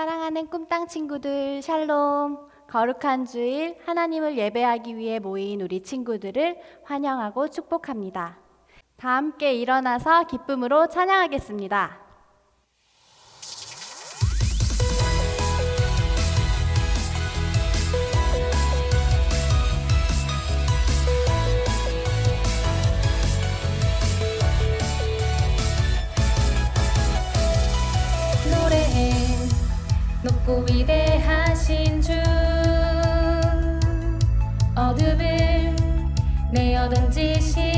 사랑하는 꿈땅 친구들, 샬롬. 거룩한 주일 하나님을 예배하기 위해 모인 우리 친구들을 환영하고 축복합니다. 다 함께 일어나서 기쁨으로 찬양하겠습니다. 높고 위대하신 주. 어둠을 내어 던지시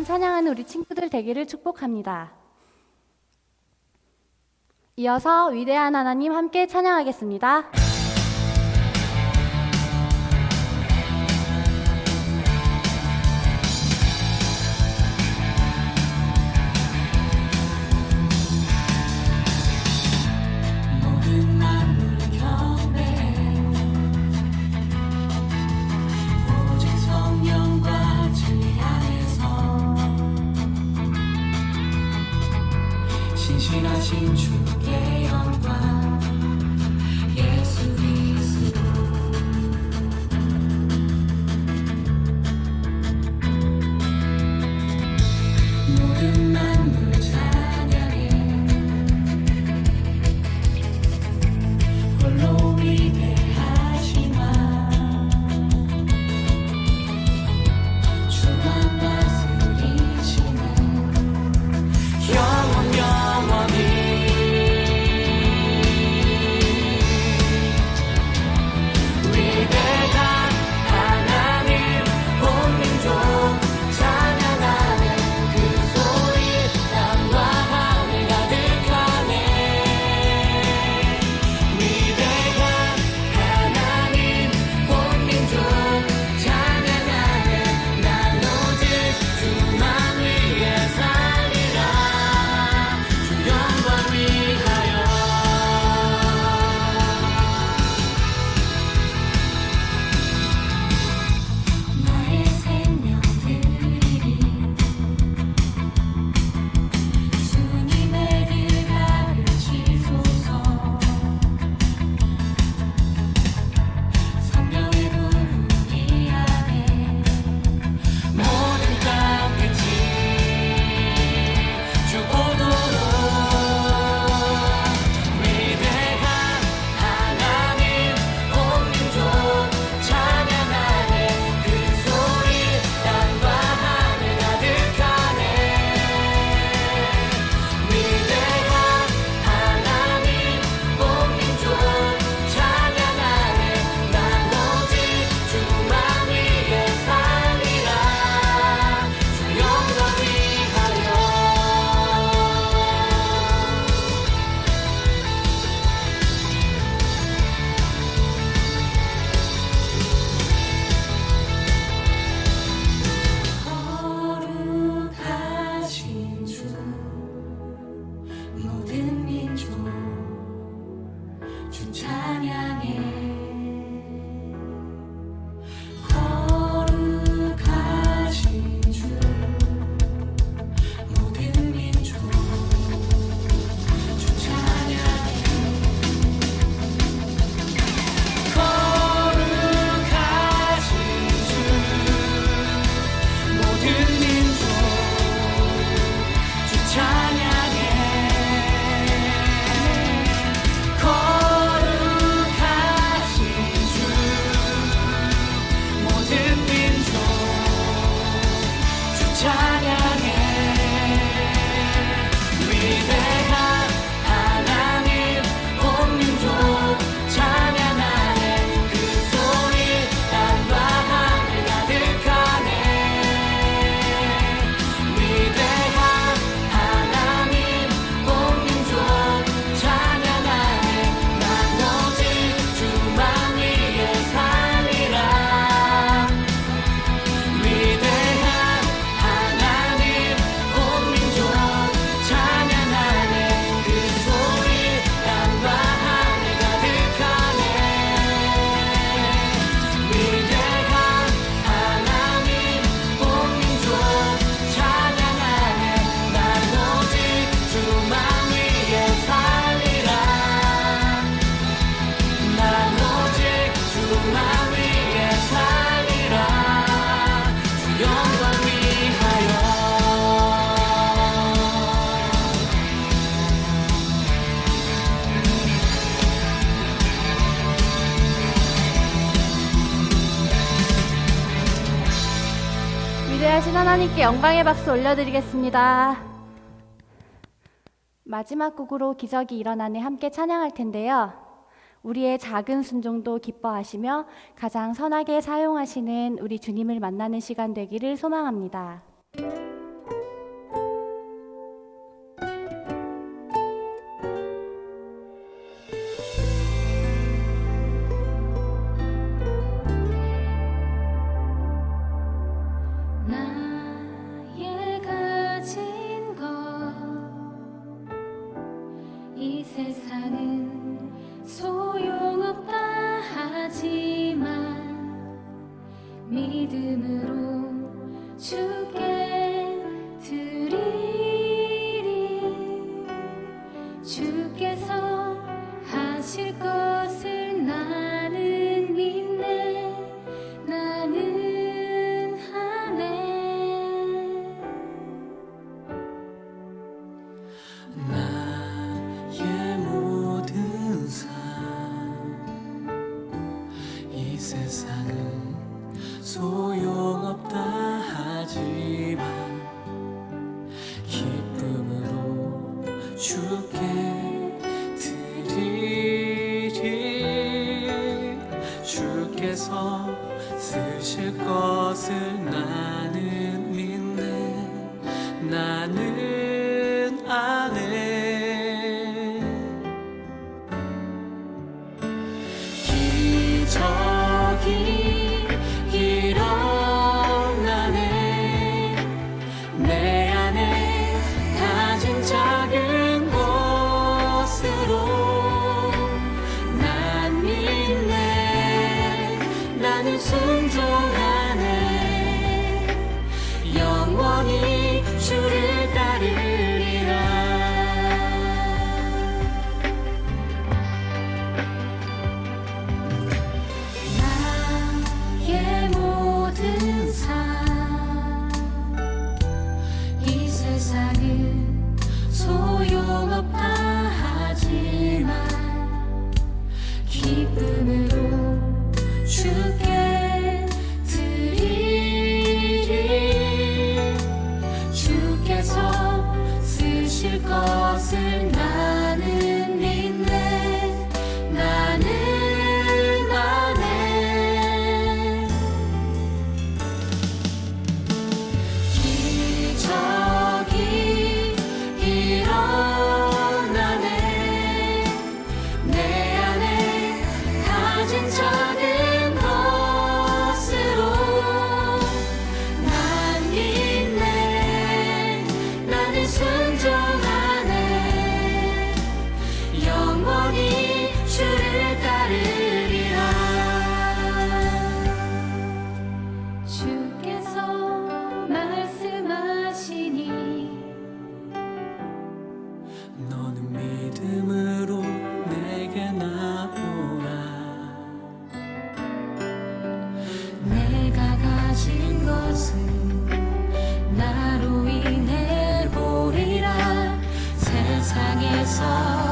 주님만 찬양하는 우리 친구들 되기를 축복합니다. 이어서 위대한 하나님 함께 찬양하겠습니다. 하나님께 영광의 박수 올려드리겠습니다. 마지막 곡으로 기적이 일어나네 함께 찬양할 텐데요. 우리의 작은 순종도 기뻐하시며 가장 선하게 사용하시는 우리 주님을 만나는 시간 되기를 소망합니다. 믿음으로 주께 드리리. 주께서 하실 것을 나는 믿네. 나는 하네. 나의 모든 삶이 세상은 소용없다 하지만 song.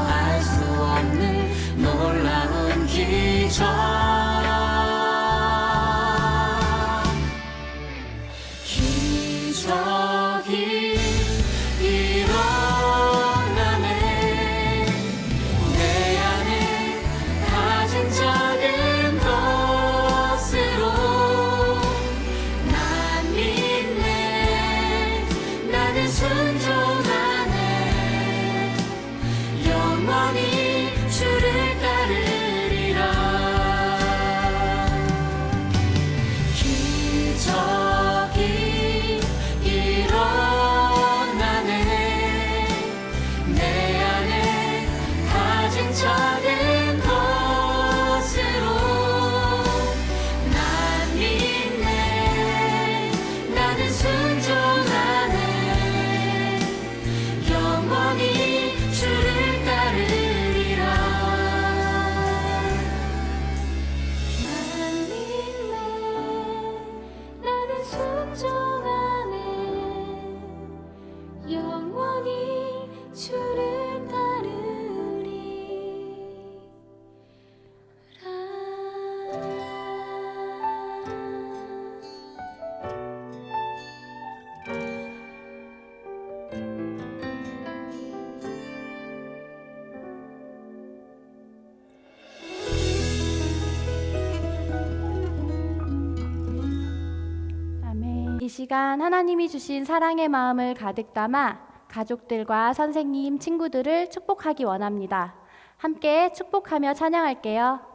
이 시간 하나님이 주신 사랑의 마음을 가득 담아 가족들과 선생님, 친구들을 축복하기 원합니다. 함께 축복하며 찬양할게요.